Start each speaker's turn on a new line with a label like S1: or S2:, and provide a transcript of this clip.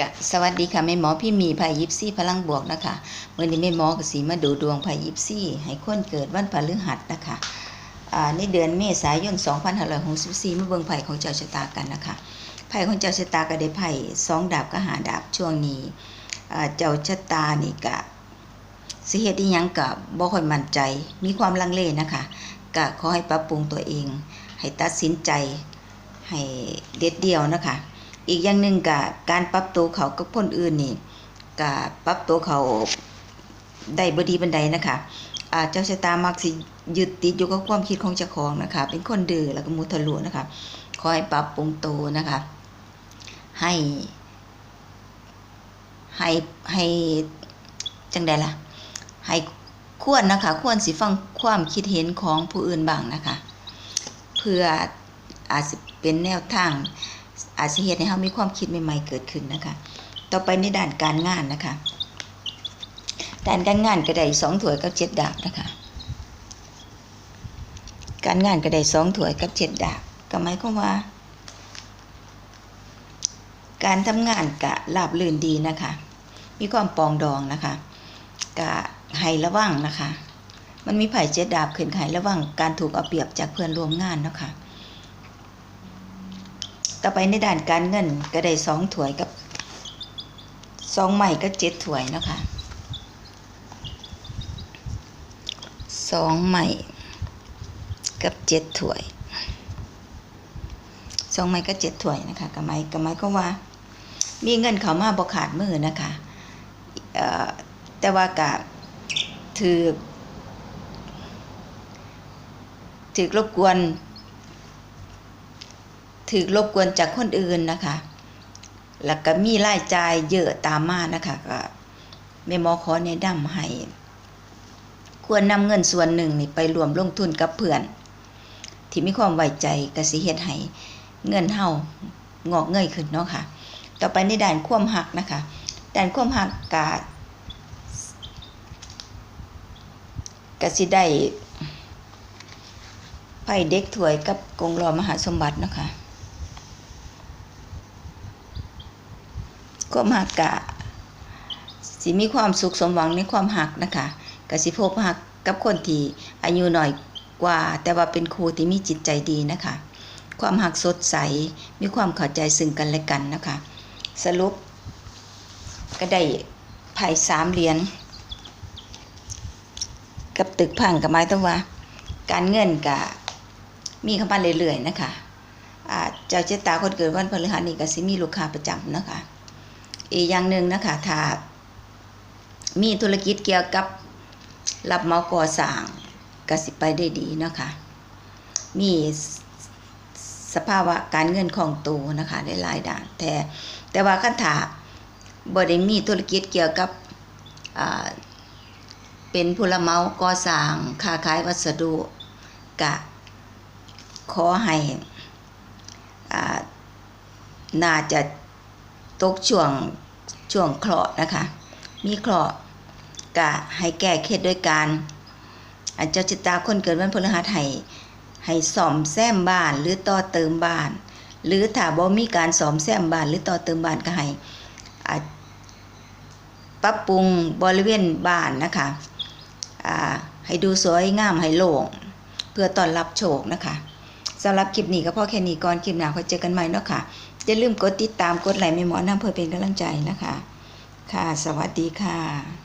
S1: กะสวัสดีค่ะแม่หมอพี่มีไผ่ยิปซี่พลังบวกนะคะเมื่อนี้แม่หมอก็สีมาดูดวงไผ่ยิปซี่ให้คนเกิดวันพฤหัสนะคะอ่าในเดือนเมษายน 2564มาเบิ่งไผ่ของเจ้าชะตากันนะคะไผ่ของเจ้าชะตาก็ได้ไผ่สองดาบก็หาดาบช่วงนี้เจ้าชะตานี่กะสิเหตุอียังกะบ่ค่อยมั่นใจ มีความลังเลนะคะกะขอให้ปรับปรุงตัวเอง ให้ตัดสินใจให้เด็ดเดียวนะคะ อีกอย่างหนึ่งกับการปรับตัวเขากับคนอื่นนี่กับปรับตัวเขาได้บดีบันไดนะคะอาเจ้าชะตามักสิยึดติดอยู่กับความคิดของเจ้าของนะคะ เป็นคนดื้อแล้วก็มุทะลุนะคะคอยปรับปรุงตัวนะคะ ให้ให้ให้จังใดล่ะ ให้ควรนะคะ ควรสิฟังความคิดเห็นของผู้อื่นบ้างนะคะ เพื่ออาจจะเป็นแนวทาง อาจจะเหตุให้เรามีความคิดใหม่ ๆ เกิดขึ้นนะคะ ต่อไปในด้านการงานนะคะ ด้านการงานก็ได้สองถ้วยกับเจ็ดดาบนะคะ การงานก็ได้สองถ้วยกับเจ็ดดาบก็หมายความว่า การทำงานกะราบรื่นดีนะคะ มีความปองดองนะคะกะให้ระวังนะคะ มันมีไผ่เจ็ดดาบขึ้นไห้ระวังการถูกเอาเปรียบจากเพื่อนร่วมงานนะคะ ต่อไปในด้านการเงินก็ได้สองถ้วยกับสองใหม่ก็เจ็ดถ้วยนะคะสองใหม่กับเจ็ดถ้วยสองใหม่ก็เจ็ดถ้วยนะคะกับไม้กับไม้ก็ว่า มีเงินเขามาบกขาดมือนะคะแต่ว่ากะถือถือรบกวน ถือรบกวนจากคนอื่นนะคะ แล้วก็มีรายจ่ายเยอะตามมานะคะก็แม่หมอขอแนะนำให้ควรนำเงินส่วนหนึ่งนี่ไปรวมลงทุนกับเพื่อน ที่มีความไว้ใจกสิเฮ็ดให้เงินเฮางอกเงยขึ้นเนาะค่ะ ต่อไปในด้านควมหักนะคะด้านควมหักกะกสิได้ไพ่เด็กถวยกับกงรอมหาสมบัตินะคะ ความหักกะสิมีความสุขสมหวังในความหักนะคะกสิพบหักกับคนที่อายุหน่อยกว่า แต่ว่าเป็นครูที่มีจิตใจดีนะคะ ความหักสดใสมีความเข้าใจซึ่งกันและกันนะคะ สรุป ก็ได้ไพ่สามเหรียญกับตึกพังกับไม้ต้องว่า การเงินกับมีเข้ามาเรื่อยๆนะคะอาเจ้าเจตาคนเกิดวันพฤหัสนี่ก็สิมีลูกค้าประจำนะคะ อีกอย่างหนึ่งนะคะถ้ามีธุรกิจเกี่ยวกับรับเหมาก่อสร้างก็สิไปได้ดีนะคะ มีสภาวะการเงินของตัวนะคะได้หลายด้านแต่แต่ว่าคันถาบ่ได้มีธุรกิจเกี่ยวกับเป็นผู้รับเหมาก่อสร้างค้าขายวัสดุกะขอให้อ่าน่าจะ ตกช่วงช่วงเคราะห์นะคะ มีเคราะห์กะให้แก้เคล็ดด้วยการอาจจะจิตตาคนเกิดวันพฤหัสให้ให้ซ่อมแซมบ้านหรือต่อเติมบ้าน หรือถ้าบ่มีการซ่อมแซมบ้านหรือต่อเติมบ้านก็ให้ปรับปรุงบริเวณบ้านนะคะให้ดูสวยงามให้โล่งเพื่อต้อนรับโชคนะคะ สำหรับคลิปนี้ก็พอแค่นี้ก่อนคลิปหน้าค่อยเจอกันใหม่เนาะค่ะอย่าลืมกดติดตามกดไลค์แม่หมอน้ำเพื่อเป็นกำลังใจนะคะ ค่ะ สวัสดีค่ะ